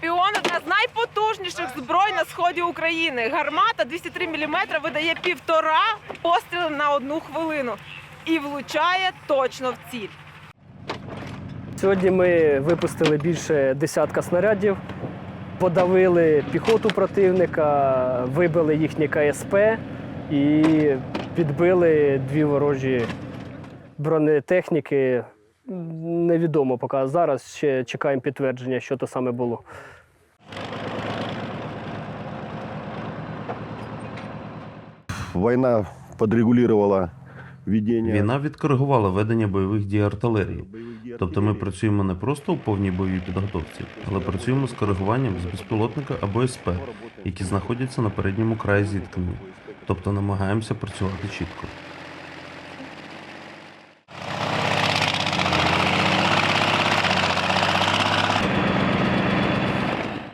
Піон одна з найпотужніших зброй на сході України. Гармата 203 мм видає півтора постріли на одну хвилину і влучає точно в ціль. Сьогодні ми випустили більше десятка снарядів, подавили піхоту противника, вибили їхнє КСП і підбили дві ворожі бронетехніки. Невідомо поки. Зараз ще чекаємо підтвердження, що то саме було. Война подрегулировала ведение. Війна відкоригувала ведення бойових дій артилерії. Тобто ми працюємо не просто у повній бойовій підготовці, але працюємо з коригуванням з безпілотника або СП, які знаходяться на передньому краї зіткнення. Тобто намагаємося працювати чітко.